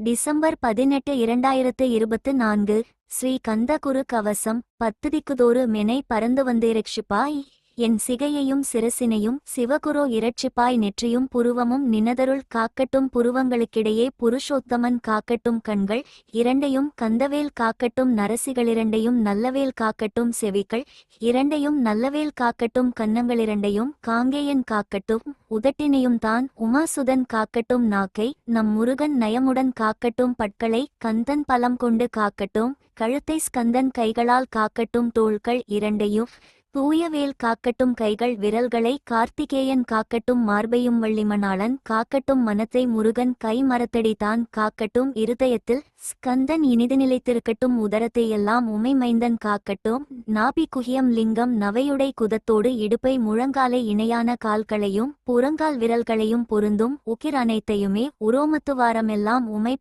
December பதினெட்டு இரண்டாயிரத்து இருபத்து நான்கு ஸ்ரீ கந்தகுரு கவசம் பத்துதிக்குதோறு மெனை பறந்து வந்தேரட்சிப்பாய் என் சிகையையும் சிரசினையும் சிவகுரோ இரட்சிப்பாய் நெற்றியும் புருவமும் நினதருள் காக்கட்டும் புருவங்களுக்கிடையே புருஷோத்தமன் காக்கட்டும் கண்கள் இரண்டையும் கந்தவேல் காக்கட்டும் நரசிகளிரண்டையும் நல்லவேல் காக்கட்டும் செவிகள் இரண்டையும் நல்லவேல் காக்கட்டும் கன்னங்களிரண்டையும் காங்கேயன் காக்கட்டும் உதட்டினையும் தான் உமாசுதன் காக்கட்டும் நாக்கை நம் முருகன் நயமுடன் காக்கட்டும் பட்களை கந்தன் பலம் கொண்டு காக்கட்டும் கழுத்தை ஸ்கந்தன் கைகளால் காக்கட்டும் தோள்கள் இரண்டையும் தூயவேல் காக்கட்டும் கைகள் விரல்களை கார்த்திகேயன் காக்கட்டும் மார்பையும் வள்ளிமணாளன் காக்கட்டும் மனத்தை முருகன் கை மரத்தடித்தான் காக்கட்டும் இருதயத்தில் ஸ்கந்தன் இனிது நிலைத்திருக்கட்டும் உதரத்தை எல்லாம் உமை மைந்தன் காக்கட்டும் நாபி குகியம் லிங்கம் நவையுடை குதத்தோடு இடுப்பை முழங்காலை இணையான கால்களையும் புறங்கால் விரல்களையும் பொருந்தும் உக்கிர் அனைத்தையுமே உரோமத்துவாரமெல்லாம் உமை